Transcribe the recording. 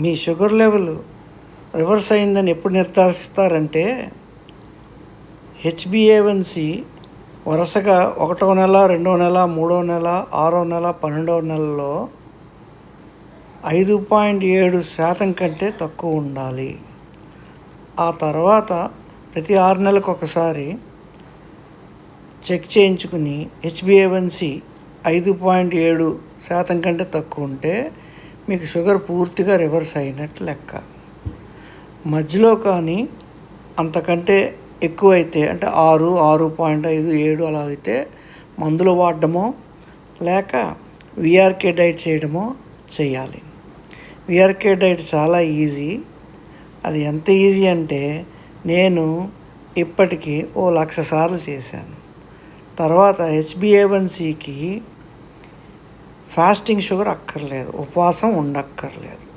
మీ sugar level reverse అయిందని ఎప్పుడు నిర్ధారిస్తారంటే హెచ్బిఏవన్సి వరుసగా ఒకటో నెల రెండో నెల మూడో నెల ఆరో నెల పన్నెండో నెలలో ఐదు పాయింట్ ఏడు శాతం కంటే తక్కువ ఉండాలి. ఆ తర్వాత ప్రతి ఆరు నెలలకు ఒకసారి చెక్ చేయించుకుని హెచ్బిఏవన్సి ఐదు పాయింట్ ఏడు శాతం కంటే తక్కువ ఉంటే మీకు షుగర్ పూర్తిగా రివర్స్ అయినట్టు లెక్క. మధ్యలో కానీ అంతకంటే ఎక్కువైతే అంటే ఆరు ఆరు పాయింట్ ఐదు ఏడు అలా అయితే మందులు వాడడమో లేక విఆర్కే డైట్ చేయడమో చేయాలి విఆర్కే డైట్ చాలా ఈజీ. అది ఎంత ఈజీ అంటే నేను ఇప్పటికీ ఓ లక్ష సార్లు చేశాను. తర్వాత హెచ్బిఏవన్సీకి ఫాస్టింగ్ షుగర్ అక్కర్లేదు ఉపవాసం ఉండక్కర్లేదు.